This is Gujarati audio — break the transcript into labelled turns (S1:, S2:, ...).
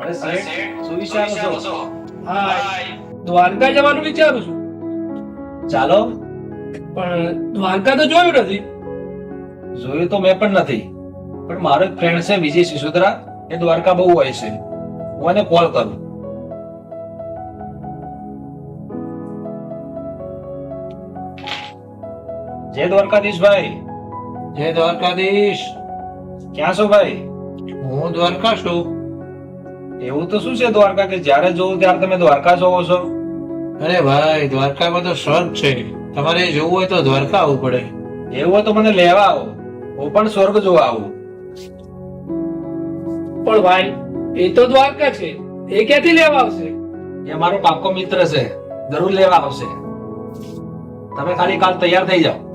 S1: અરે શેઠ શું? વિચારો છો
S2: હા દ્વારકા જવાનું વિચારું છું.
S1: ચાલો.
S2: પણ દ્વારકા તો જોયું નથી.
S1: જોયું તો મેં પણ નથી. પણ મારો એક ફ્રેન્ડ છે વિજય સિસોદરા. એ દ્વારકા બહુ હોય છે. હું એને કોલ કરું. જય દ્વારકાધીશ ભાઈ.
S3: જય દ્વારકાધીશ.
S1: ક્યાં છો ભાઈ?
S3: હું દ્વારકા છું.
S1: એવું તો શું છે દ્વારકા કે જ્યારે જોવું ત્યારે તમે દ્વારકા જોવો છો?
S3: અરે ભાઈ દ્વારકામાં તો સ્વર્ગ છે. તમારે જોવું હોય તો દ્વારકા આવવું પડે.
S1: એવું હોય તો મને લેવા આવો. હું પણ સ્વર્ગ જોવા આવું.
S2: પણ ભાઈ એ તો દ્વારકા છે. એ ક્યાંથી લેવા આવશે?
S1: એ મારો પાક્કો મિત્ર છે. જરૂર લેવા આવશે. તમે ખાલી કાલ તૈયાર થઈ જાઓ.